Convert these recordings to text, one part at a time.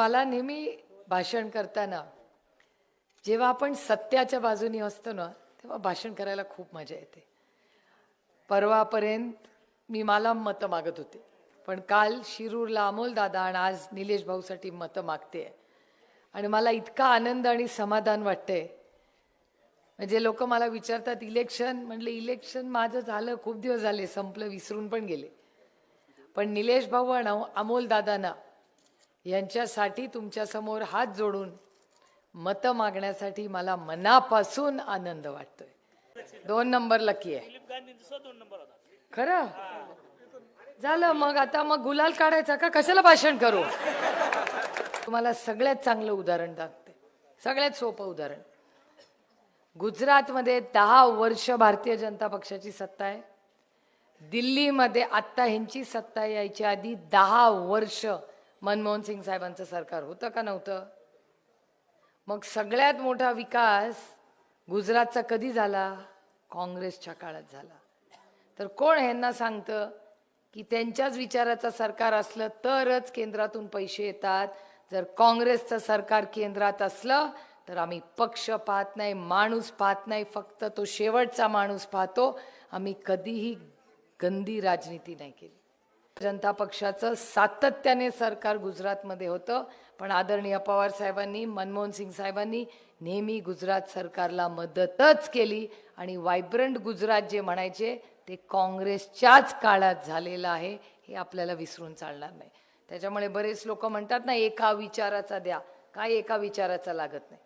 मला नेहमी भाषण करताना जेव्हा आपण सत्याच्या बाजूनी असतो ना तेव्हा भाषण करायला खूप मजा येते. परवापर्यंत मी मला मतं मागत होते. पण काल शिरूरला अमोल दादा आणि आज निलेश भाऊसाठी मतं मागते आणि मला इतका आनंद आणि समाधान वाटतंय. म्हणजे लोक मला विचारतात इलेक्शन? म्हणले इलेक्शन माझं झालं खूप दिवस झाले संपलं विसरून पण गेले. पण निलेश भाऊ आणि अमोल दादांना यांच्यासाठी तुमच्यासमोर हात जोडून मतं मागण्यासाठी मला मनापासून आनंद वाटतोय. दोन नंबर लकी आहे. खरं? झालं मग आता मग गुलाल काढायचा का? कशाला भाषण करू? तुम्हाला सगळ्यात चांगलं उदाहरण दाखते. सगळ्यात सोपं उदाहरण. गुजरातमध्ये दहा वर्ष भारतीय जनता पक्षाची सत्ता आहे. दिल्लीमध्ये आत्ता ह्यांची सत्ता यायच्या आधी दहा वर्ष मनमोहन सिंग साहेबांचं सरकार होतं का नव्हतं? मग सगळ्यात मोठा विकास गुजरातचा कधी झाला? काँग्रेसच्या काळात झाला. तर कोण ह्यांना सांगतं की त्यांच्याच विचाराचं सरकार असलं तरच केंद्रातून पैसे येतात? जर काँग्रेसचं सरकार केंद्रात असलं तर आम्ही पक्ष पाहत नाही माणूस पाहत नाही फक्त तो शेवटचा माणूस पाहतो. आम्ही कधीही गंदी राजनीती नाही केली. जनता पक्षाचं सातत्याने सरकार गुजरातमध्ये होतं. पण आदरणीय पवार साहेबांनी मनमोहन सिंग साहेबांनी नेहमी गुजरात सरकारला मदतच केली आणि वायब्रंट गुजरात जे म्हणायचे ते काँग्रेसच्याच काळात झालेलं आहे हे आपल्याला विसरून चालणार नाही. त्याच्यामुळे बरेच लोक म्हणतात ना एका विचाराचा द्या. काय एका विचाराचा लागत नाही?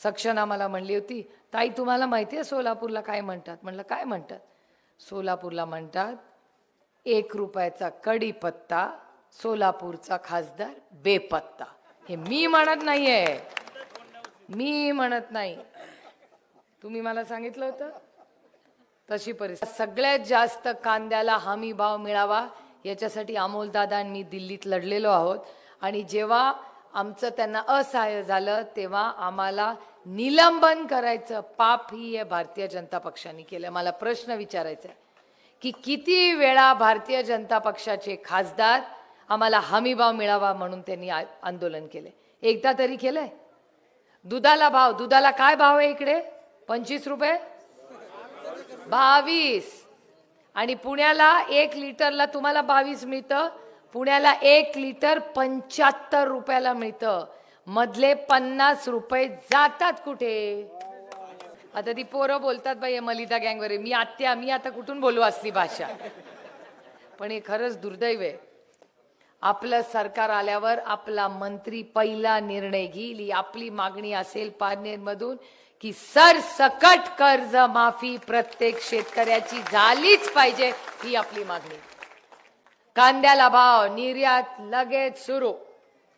सक्षना मला म्हणली होती ताई तुम्हाला माहिती आहे सोलापूरला काय म्हणतात? म्हणलं काय म्हणतात? सोलापूरला म्हणतात एक रुपयाचा कढीपत्ता सोलापूरचा खासदार बेपत्ता. हे मी म्हणत नाहीये. मी म्हणत नाही. तुम्ही मला सांगितलं होतं? तशी परिस्थिती. सगळ्यात जास्त कांद्याला हमी भाव मिळावा याच्यासाठी अमोलदादा आणि मी दिल्लीत लढलेलो आहोत. आणि जेव्हा आमचं त्यांना असहाय्य झालं तेव्हा आम्हाला निलंबन करायचं पाप ही या भारतीय जनता पक्षाने केलं. मला प्रश्न विचारायचा आहे. की किती वेळा भारतीय जनता पक्षाचे खासदार आम्हाला हमीभाव मिळावा म्हणून त्यांनी आ- आंदोलन केले. एकदा तरी केलंय? दुधाला भाव दुधाला काय भाव आहे इकडे? पंचवीस रुपये? बावीस. आणि पुण्याला एक लिटरला तुम्हाला बावीस मिळतं. पुण्याला एक लिटर पंच्याहत्तर रुपयाला मिळतं. मधले पन्नास रुपये जातात कुठे? आता ती पोरं बोलतात बाई मलिता मलिदा वगैरे मी आत्या मी आता कुठून बोलू असली भाषा? पण हे खरंच दुर्दैव आहे. आपलं सरकार आल्यावर आपला मंत्री पहिला निर्णय घेईल ही आपली मागणी असेल पारनेरमधून की सरसकट कर्ज माफी प्रत्येक शेतकऱ्याची झालीच पाहिजे ही आपली मागणी. कांद्याला भाव निर्यात लगेच सुरू.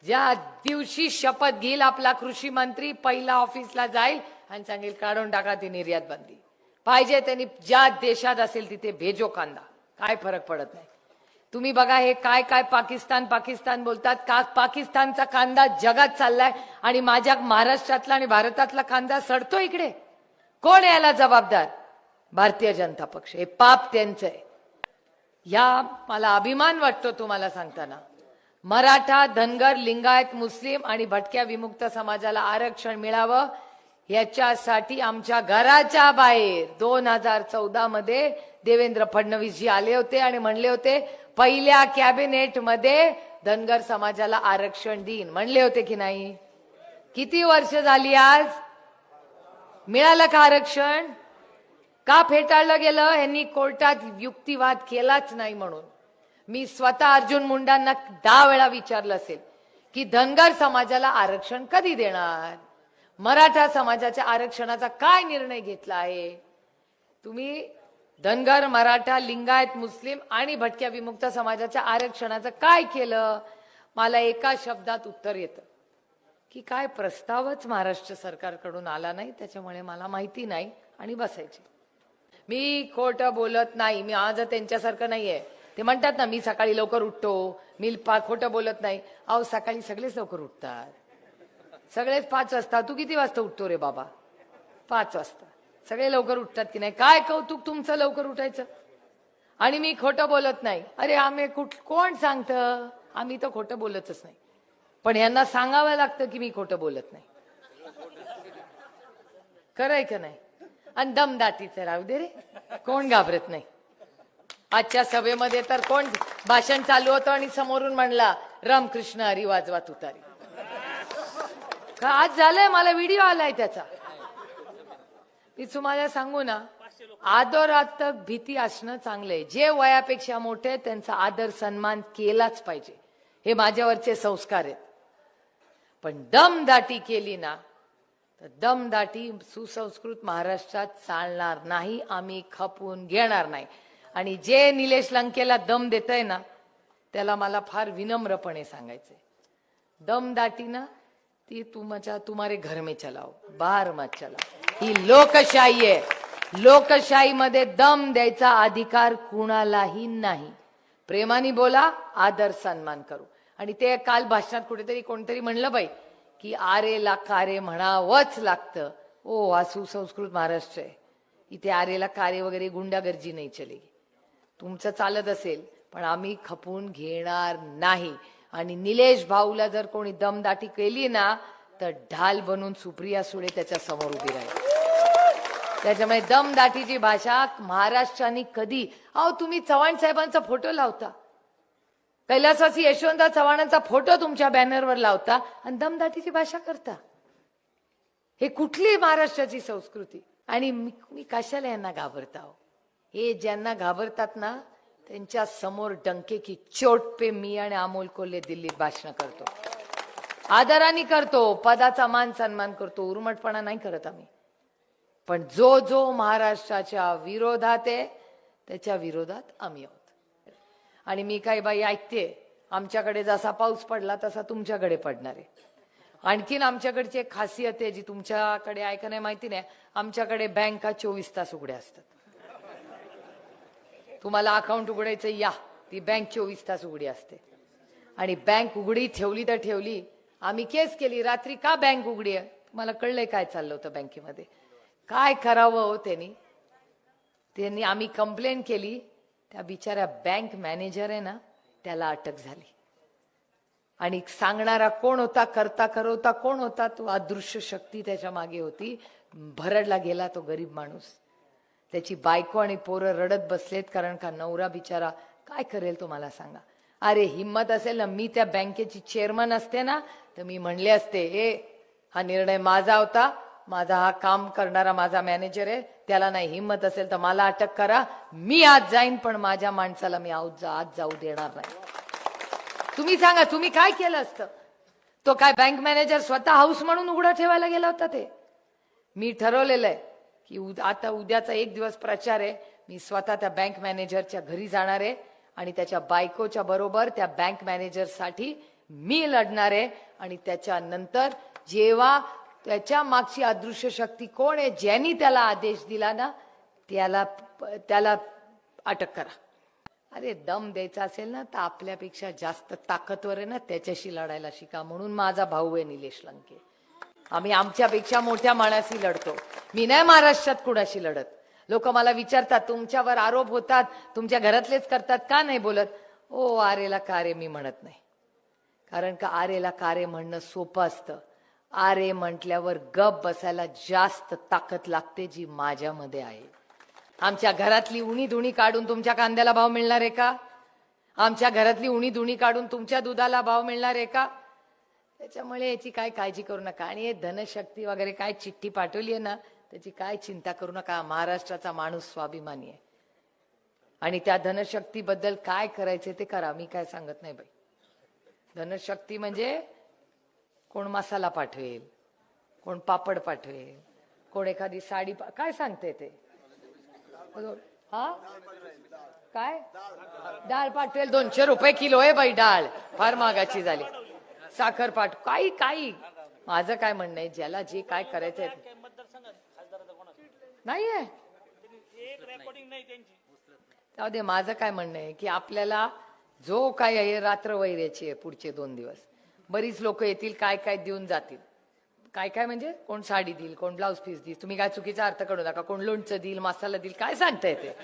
ज्या दिवशी शपथ घेईल आपला कृषी मंत्री पहिला ऑफिसला जाईल आणि सांगेल काढून टाका ती निर्यात बंदी. पाहिजे त्यांनी ज्या देशात असेल तिथे भेजो कांदा. काय फरक पडत नाही. तुम्ही बघा हे काय काय पाकिस्तान पाकिस्तान बोलतात का पाकिस्तानचा कांदा जगात चाललाय आणि माझ्या महाराष्ट्रातला आणि भारतातला कांदा सडतो इकडे. कोण याला जबाबदार? भारतीय जनता पक्ष. हे पाप त्यांचं आहे. या मला अभिमान वाटतो तुम्हाला सांगताना. मराठा धनगर लिंगायत मुस्लिम आणि भटक्या विमुक्त समाजाला आरक्षण मिळावं याच्यासाठी आमच्या घराच्या बाहेर दोन हजार चौदा मध्ये देवेंद्र फडणवीस जी आले होते आणि म्हणले होते पहिल्या कॅबिनेटमध्ये धनगर समाजाला आरक्षण देईन. म्हणले होते की नाही? किती वर्ष झाली आज? मिळालं का आरक्षण? का फेटाळलं गेलं? यांनी कोर्टात युक्तिवाद केलाच नाही म्हणून. मी स्वतः अर्जुन मुंडांना दहा वेळा विचारलं असेल की धनगर समाजाला आरक्षण कधी देणार? मराठा समाजाच्या आरक्षणाचा काय निर्णय घेतला आहे? तुम्ही धनगर मराठा लिंगायत मुस्लिम आणि भटक्या विमुक्त समाजाच्या आरक्षणाचं काय केलं? मला एका शब्दात उत्तर येतं. की काय प्रस्तावच महाराष्ट्र सरकारकडून आला नाही त्याच्यामुळे मला माहिती नाही आणि बसायचे. मी खोटं बोलत नाही मी आज त्यांच्यासारखं नाहीये. ते म्हणतात ना मी सकाळी लवकर उठतो मी पा खोटं बोलत नाही. अहो सकाळी सगळेच लवकर उठतात. सगळेच पाच वाजता. तू किती वाजता उठतो रे बाबा? पाच वाजता. सगळे लवकर उठतात की नाही? काय कौतुक तुमचं लवकर उठायचं? आणि मी खोटं बोलत नाही. अरे आम्ही कुठ कोण सांगतं? आम्ही तर खोटं बोलतच नाही. पण यांना सांगावं लागतं की मी खोटं बोलत नाही. खरंय का नाही? आणि दमदाटीचं राहू दे रे. कोण घाबरत नाही. आजच्या सभेमध्ये तर कोण भाषण चालू होतं आणि समोरून म्हणला रामकृष्ण हरी वाजवा तुतारी. का आज झालंय मला व्हिडिओ आलाय त्याचा. मी तुम्हाला सांगू ना आदरात्मक भीती असणं चांगलंय जे वयापेक्षा मोठे त्यांचा आदर सन्मान केलाच पाहिजे. हे माझ्यावरचे संस्कार आहेत. पण दमदाटी केली ना तर दमदाटी सुसंस्कृत महाराष्ट्रात चालणार नाही आम्ही खपून घेणार नाही. आणि जे निलेश लंकेला दम देत आहे ना त्याला मला फार विनम्रपणे सांगायचंय. दमदाटी ना ती तुमच्या तुम्हारे घर में चलाओ बाहर मत चलाओ ही लोकशाही आहे. लोकशाहीमध्ये दम द्यायचा अधिकार कुणालाही नाही. प्रेमाने बोला आदर सन्मान करू. आणि ते काल भाषणात कुठेतरी कोणतरी म्हणलं बाई की आरेला कारे म्हणावंच लागतं. ओ हा सुसंस्कृत महाराष्ट्र आहे. इथे आरेला कारे वगैरे गुंडागर्जी नाही चलेगी तुमचं चालत असेल पण आम्ही खपून घेणार नाही. आणि निलेश भाऊला जर कोणी दमदाटी केली ना तर ढाल बनून सुप्रिया सुळे त्याच्यासमोर उभी राहील. त्याच्यामुळे दमदाटीची भाषा महाराष्ट्राने कधी अहो तुम्ही चव्हाण साहेबांचा फोटो लावता. कैलासवासी यशवंतराव चव्हाणांचा फोटो तुमच्या बॅनरवर लावता आणि दमदाटीची भाषा करता. हे कुठली महाराष्ट्राची संस्कृती. आणि मी मी कशाला यांना घाबरता हो? हे ज्यांना घाबरतात ना त्यांच्यासमोर डंके की चोट पे मी आणि अमोल कोल्हे दिल्लीत भाषण करतो. आदराने करतो पदाचा मान सन्मान करतो उर्मटपणा नाही करत आम्ही. पण जो जो महाराष्ट्राच्या विरोधात आहे त्याच्या विरोधात आम्ही आहोत. आणि मी काही बाई ऐकते आमच्याकडे जसा पाऊस पडला तसा तुमच्याकडे पडणार आहे. आणखीन आमच्याकडची एक खासियत आहे जी तुमच्याकडे आहे नाही माहिती नाही आमच्याकडे बँका चोवीस तास उघड्या असतात. तुम्हाला अकाउंट उघडायचं या. ती बँक चोवीस तास उघडी असते. आणि बँक उघडी ठेवली तर ठेवली. आम्ही केस केली. रात्री का बँक उघडी आहे? तुम्हाला कळलंय काय चाललं होतं बँकेमध्ये काय करावं हो त्यांनी? त्यांनी आम्ही कंप्लेंट केली. त्या बिचाऱ्या बँक मॅनेजर आहे ना त्याला अटक झाली. आणि सांगणारा कोण होता करता करवता कोण होता तो अदृश्य शक्ती त्याच्यामागे होती. भरडला गेला तो गरीब माणूस. त्याची बायको आणि पोरं रडत बसलेत कारण का नवरा बिचारा काय करेल तुम्हाला सांगा. अरे हिंमत असेल ना मी त्या बँकेची चेअरमन असते ना तर मी म्हणले असते ए हा निर्णय माझा होता माझा हा काम करणारा माझा मॅनेजर आहे त्याला नाही हिंमत असेल तर मला अटक करा मी आज जाईन पण माझ्या माणसाला मी आऊ जा आज जाऊ देणार नाही. तुम्ही सांगा तुम्ही काय केलं असतं? तो काय बँक मॅनेजर स्वतः हाऊस म्हणून उघडा ठेवायला गेला होता ते? मी ठरवलेलं आहे की उद- आता उद्याचा एक दिवस प्रचार आहे. मी स्वतः त्या बँक मॅनेजरच्या घरी जाणार आहे आणि त्याच्या बायकोच्या बरोबर त्या बँक मॅनेजरसाठी मी लढणार आहे. आणि त्याच्यानंतर जेव्हा त्याच्या मागची अदृश्य शक्ती कोण आहे ज्यांनी त्याला आदेश दिला ना त्याला त्याला अटक करा. अरे दम द्यायचा असेल ना तर आपल्यापेक्षा जास्त ताकदवर आहे ना त्याच्याशी लढायला शिका म्हणून माझा भाऊ आहे निलेश लंके. आम्ही आमच्यापेक्षा मोठ्या माणाशी लढतो. मी नाही महाराष्ट्रात कुणाशी लढत. लोक मला विचारतात तुमच्यावर आरोप होतात तुमच्या घरातलेच करतात का नाही बोलत? ओ आरेला कारे मी म्हणत नाही. कारण का आरेला कारे म्हणणं सोपं असतं. आरे म्हटल्यावर गप बसायला जास्त ताकद लागते जी माझ्यामध्ये आहे. आमच्या घरातली उणी धुणी काढून तुमच्या कांद्याला भाव मिळणार आहे का? आमच्या घरातली उणी धुणी काढून तुमच्या दुधाला भाव मिळणार आहे का? त्याच्यामुळे याची काय काळजी करू नका. आणि हे धनशक्ती वगैरे काय चिठ्ठी पाठवली आहे ना त्याची काय चिंता करू नका महाराष्ट्राचा माणूस स्वाभिमानी आहे. आणि त्या धनशक्तीबद्दल काय करायचे ते करा मी काय सांगत नाही बाई. धनशक्ती म्हणजे कोण मसाला पाठवेल कोण पापड पाठवेल कोण एखादी साडी पा- काय सांगते ते? हा? काय? डाळ पाठवेल दोनशे रुपये किलो आहे बाई डाळ फार महागाची झाली. साखर पाठ काही काही. माझं काय म्हणणं आहे ज्याला जे काय करायचंय. ते- नाहीये. जाऊ दे माझं काय म्हणणं आहे की आपल्याला जो काय आहे रात्र वैऱ्याची आहे पुढचे दोन दिवस. बरीच लोक येतील काय काय देऊन जातील. काय काय म्हणजे? कोण साडी देईल कोण ब्लाऊज पीस देईल. तुम्ही काय चुकीचा अर्थ करू नका. कोण लोणचं देईल मसाला देईल काय सांगता येते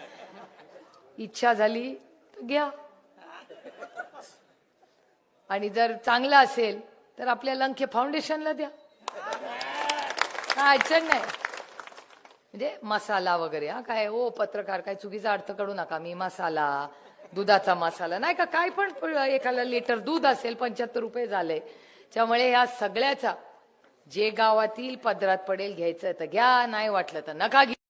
इच्छा झाली तर घ्या. आणि जर चांगलं असेल तर आपल्या लंखे फाउंडेशनला द्या. काय अडचण नाही. म्हणजे मसाला वगैरे हा? काय ओ पत्रकार काय चुकीचा अर्थ काढू नका. मी मसाला दुधाचा मसाला. नाही का काय पण एखादा लिटर दूध असेल पंच्याहत्तर रुपये झाले. त्यामुळे या सगळ्याचा जे गावातील पदरात पडेल घ्यायचं तर घ्या नाही वाटलं तर नका घ्या